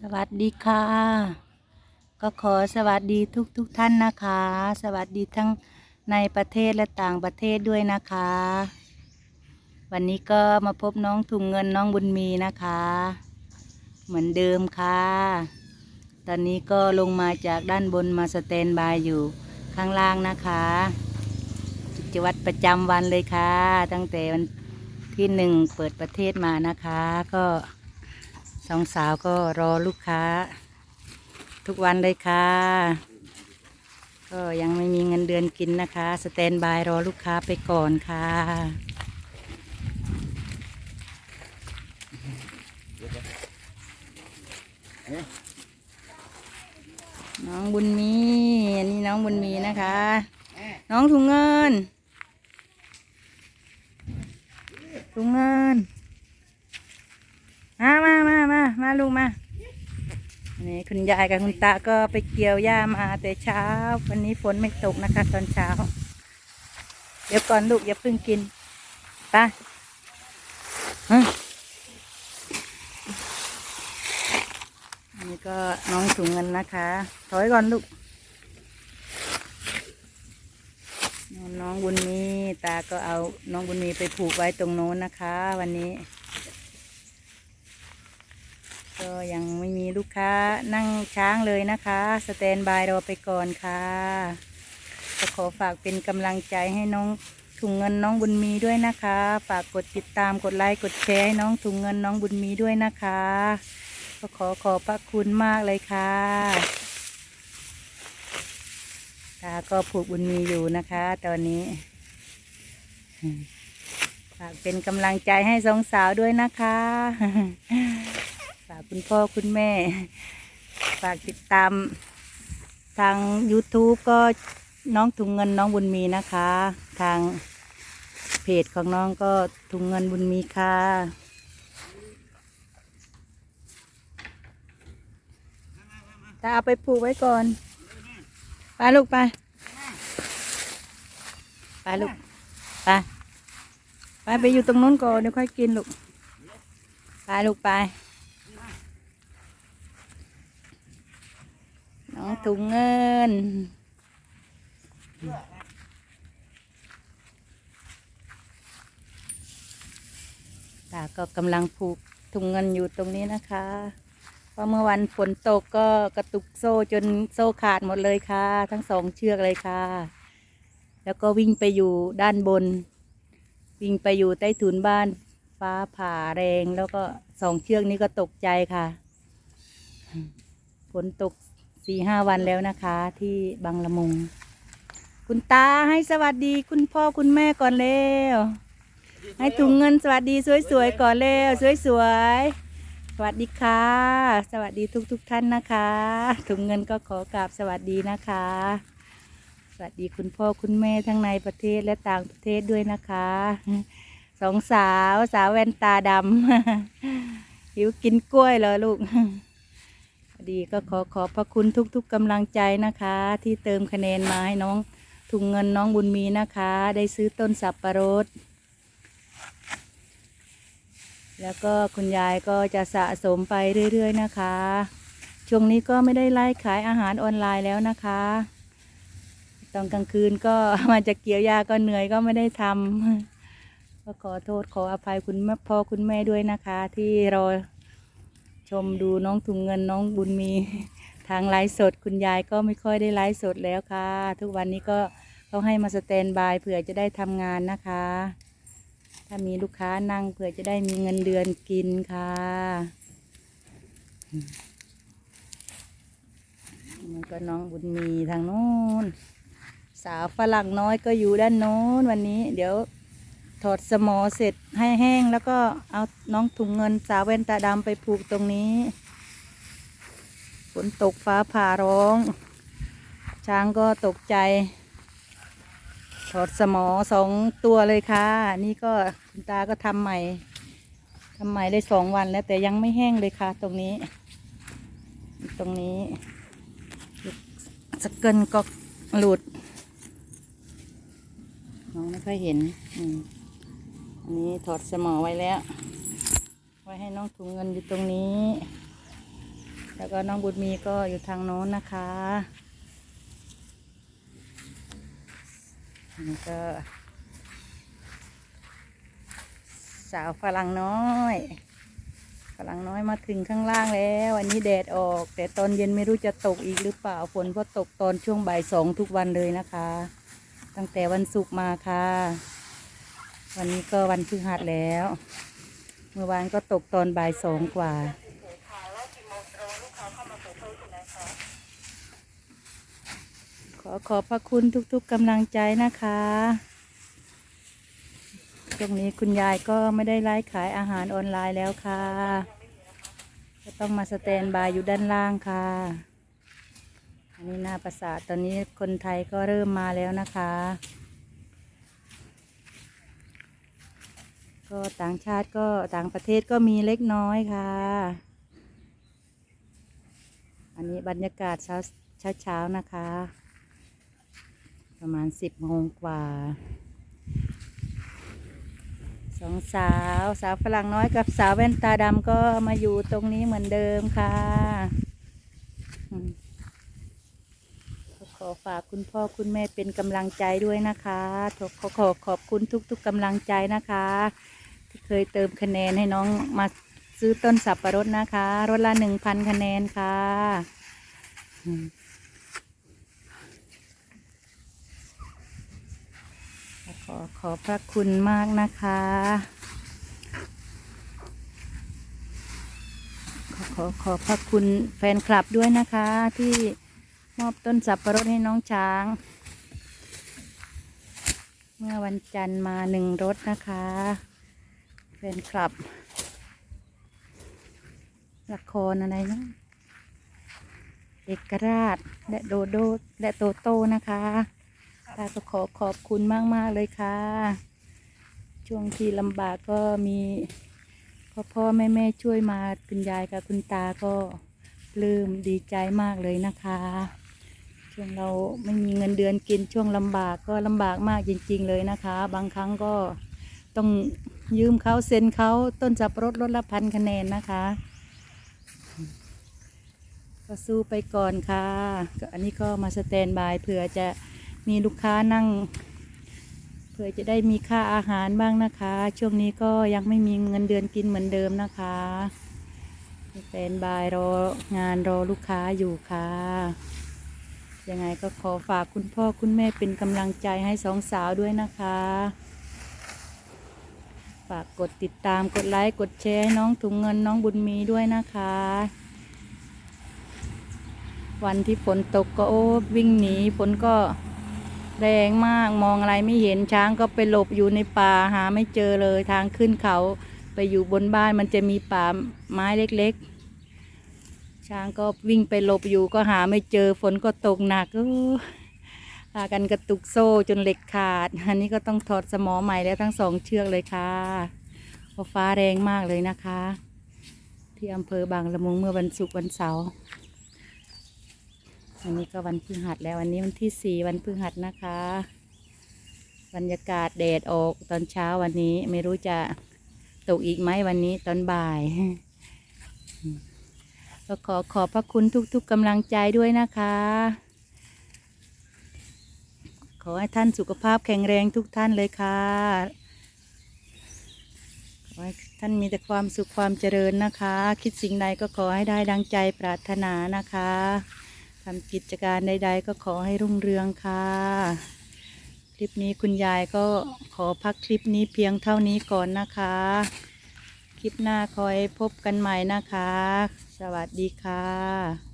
สวัสดีค่ะ ก็ขอสวัสดีทุกทุกท่านนะคะ สวัสดีทั้งในประเทศและต่างประเทศด้วยนะคะ วันนี้ก็มาพบน้องถุงเงินน้องบุญมีนะคะ เหมือนเดิมค่ะ ตอนนี้ก็ลงมาจากด้านบนมาสแตนบายอยู่ข้างล่างนะคะกิจวัตรประจำวันเลยค่ะ ตั้งแต่วันที่หนึ่งเปิดประเทศมานะคะ ก็ สองสาวก็รอลูกค้า ทุกวันเลยค่ะ ก็ยังไม่มีเงินเดือนกินนะคะ สแตนบายรอลูกค้าไปก่อนค่ะน้องบุญมีอันนี้น้องบุญมีนะคะ น้องถุงเงินถุงเงิน มามามามามาลูกมานนี้คุณยายกับคุณตาก็ไปเกี่ยวหญ้ามาแต่เช้า วันนี้ฝนไม่ตกนะคะ ตอนเช้า เดี๋ยวก่อนลูกอย่าเพิ่งกินไปอันนี้ก็น้องถุงเงินนะคะ ถอยก่อนลูก น้องบุญมีตาก็เอาน้องบุญมีไปผูกไว้ตรงโน้นนะคะ วันนี้ ก็ยังไม่มีลูกค้านั่งช้างเลยนะคะ สแตนบายรอไปก่อนค่ะก็ขอฝากเป็นกำลังใจให้น้องถุงเงินน้องบุญมีด้วยนะคะ ฝากกดติดตามกดไลค์กดแชร์ให้น้องถุงเงินน้องบุญมีด้วยนะคะก็ขอขอบพระคุณมากเลยค่ะตาก็ผูกบุญมีอยู่นะคะ ตอนนี้ฝากเป็นกำลังใจให้สองสาวด้วยนะคะ คุณพ่อคุณแม่ ฝากติดตามทาง YouTube ก็น้องถุงเงินน้องบุญมีนะคะ ทางเพจของน้องก็ถุงเงินบุญมีค่ะตาเอาไปผูกไว้ก่อน ไปลูกไป ไปลูก ไป ไปไปอยู่ตรงนู้นก่อนเดี๋ยวค่อยกินลูก ไปลูกไป น้อง ถุงเงิน ตาก็กำลังผูกถุงเงินอยู่ตรงนี้นะคะ เพราะเมื่อวันฝนตกก็กระตุกโซ่จนโซ่ขาดหมดเลยค่ะ ทั้งสองเชือกเลยค่ะ แล้วก็วิ่งไปอยู่ด้านบน วิ่งไปอยู่ใต้ถุนบ้านฟ้าผ่าแรงแล้วก็สองเชือกนี้ก็ตกใจค่ะฝนตก สี่ห้าวันแล้วนะคะ ที่บางละมุง คุณตาให้สวัสดีคุณพ่อคุณแม่ก่อนเร็วให้ถุงเงินสวัสดีสวยๆก่อนเร็วสวยๆสวัสดีค่ะ สวัสดีทุกๆทท่านนะคะ ถุงเงินก็ขอกราบสวัสดีนะคะ สวัสดีคุณพ่อคุณแม่ทั้งในประเทศและต่างประเทศด้วยนะคะสองสาวสาวแว่นตาดำหิวกินกล้วยเหรอลูก ดีก็ขอขอบพระคุณทุกๆกำลังใจนะคะ ที่เติมคะแนนมาให้น้องถุงเงินน้องบุญมีนะคะ ได้ซื้อต้นสับปะรด แล้วก็คุณยายก็จะสะสมไปเรื่อยๆนะคะ ช่วงนี้ก็ไม่ได้ไล่ขายอาหารออนไลน์แล้วนะคะ ตอนกลางคืนก็มาจะเกี่ยวหญ้าก็เหนื่อยก็ไม่ได้ทำก็ขอโทษขออภัยคุณพ่อคุณแม่ด้วยนะคะ ที่รอ มดูน้องถุงเงินน้องบุญมีทางไลฟ์สดคุณยายก็ไม่ค่อยได้ไลฟ์สดแล้วค่ะ ทุกวันนี้ก็เขาให้มาสแตนบายเผื่อจะได้ทำงานนะคะ ถ้ามีลูกค้านั่งเผื่อจะได้มีเงินเดือนกินค่ะนี่ก็น้องบุญมีทางโน้น สาวฝรั่งน้อยก็อยู่ด้านโน้นวันนี้เดี๋ยว ถอดสมอเสร็จให้แห้งแล้วก็เอาน้องถุงเงินสาวแว่นตาดำไปผูกตรงนี้ ฝนตกฟ้าผ่าร้อง ช้างก็ตกใจ ถอดสมอสองตัวเลยค่ะ นี่ก็คุณตาก็ทำใหม่ทำใหม่ได้สองวันแล้วแต่ยังไม่แห้งเลยค่ะ ตรงนี้ ตรงนี้สเกิลก็หลุดน้องไม่ค่อยเห็นอืม อันนี้ถอดสมอไว้แล้ว ไว้ให้น้องถุงเงินอยู่ตรงนี้ แล้วก็น้องบุญมีก็อยู่ทางโน้นนะคะนี่ก็สาวฝรั่งน้อยฝรั่งน้อยมาถึงข้างล่างแล้ววันนี้แดดออก แต่ตอนเย็นไม่รู้จะตกอีกหรือเปล่าฝนก็ตกตอนช่วงบ่ายสองทุกวันเลยนะคะ ตั้งแต่วันศุกร์มาค่ะ วันนี้ก็วันพฤหัสแล้ว เมื่อวานก็ตกตอนบ่ายสองกว่า ขอขอบพระคุณทุกๆกำลังใจนะคะช่วงนี้คุณยายก็ไม่ได้ไลฟ์ขายอาหารออนไลน์แล้วค่ะก็ต้องมาสแตนบายอยู่ด้านล่างค่ะ อันนี้หน้าประสาทตอนนี้คนไทยก็เริ่มมาแล้วนะคะ ก็ต่างชาติก็ต่างประเทศก็มีเล็กน้อยค่ะ อันนี้บรรยากาศเช้าเช้าชาๆนะคะ ประมาณสิบโมงกว่าสองสาวสาวฝรั่งน้อยกับสาวแว่นตาดำก็มาอยู่ตรงนี้เหมือนเดิมค่ะขอฝากคุณพ่อคุณแม่เป็นกำลังใจด้วยนะคะขอขอขอบคุณทุกๆกำลังใจนะคะ เคยเติมคะแนนให้น้องมาซื้อต้นสับปะรดนะคะ รถละหนึ่งพันคะแนนค่ะขอขอบพระคุณมากนะคะ ขอขอขอบพระคุณแฟนคลับด้วยนะคะ ที่มอบต้นสับปะรดให้น้องช้าง เมื่อวันจันทร์มาหนึ่งรถนะคะ ฟนคลับ ละครอะไรนะเอกราชและโดโดและโตโต้นะคะตาก็ขอขอบคุณมากมากๆเลยค่ะ ช่วงที่ลำบากก็มีพ่อพ่อแม่แม่ช่วยมาคุณยายกับคุณตาก็ปลื้มดีใจมากเลยนะคะ ช่วงเราไม่มีเงินเดือนกินช่วงลำบากก็ลำบากมากจริง ๆ เลยนะคะ บางครั้งก็ต้องยืมเขาเซ็นเขาต้นจับรถลดละพันคะแนนนะคะก็สู้ไปก่อนค่ะก็อันนี้ก็มาสแตนบายเผื่อจะมีลูกค้านั่งเพื่อจะได้มีค่าอาหารบ้างนะคะ ช่วงนี้ก็ยังไม่มีเงินเดือนกินเหมือนเดิมนะคะเป็นบายรองานรอลูกค้าอยู่ค่ะยังไงก็ขอฝากคุณพ่อคุณแม่เป็นกำลังใจให้สองสาวด้วยนะคะ ฝากกดติดตามกดไลค์กดแชร์ให้น้องถุงเงินน้องบุญมีด้วยนะคะ วันที่ฝนตกก็โอ้วิ่งหนีฝนก็แรงมากมองอะไรไม่เห็นช้างก็ไปหลบอยู่ในป่าหาไม่เจอเลยทางขึ้นเขาไปอยู่บนบ้านมันจะมีป่าไม้เล็กๆ ช้างก็วิ่งไปหลบอยู่ก็หาไม่เจอฝนก็ตกหนักอ้ พากันกระตุกโซ่จนเหล็กขาด อันนี้ก็ต้องถอดสมอใหม่แล้วทั้งสองเชือกเลยค่ะเพราะฟ้าแรงมากเลยนะคะ ที่อำเภอบางละมุงเมื่อวันศุกร์วันเสาร์วันนี้ก็วันพฤหัสแล้ววันนี้วันที่สี่วันพฤหัสนะคะ บรรยากาศแดดออกตอนเช้าวันนี้ไม่รู้จะตกอีกไหมวันนี้ตอนบ่ายก็ขอขอบพระคุณทุกๆกำลังใจด้วยนะคะ ขอให้ท่านสุขภาพแข็งแรงทุกท่านเลยค่ะขอให้ท่านมีแต่ความสุขความเจริญนะคะ คิดสิ่งใดก็ขอให้ได้ดังใจปรารถนานะคะทำกิจการใด ๆ ก็ขอให้รุ่งเรืองค่ะ คลิปนี้คุณยายก็ขอพักคลิปนี้เพียงเท่านี้ก่อนนะคะ คลิปหน้าคอยพบกันใหม่นะคะ สวัสดีค่ะ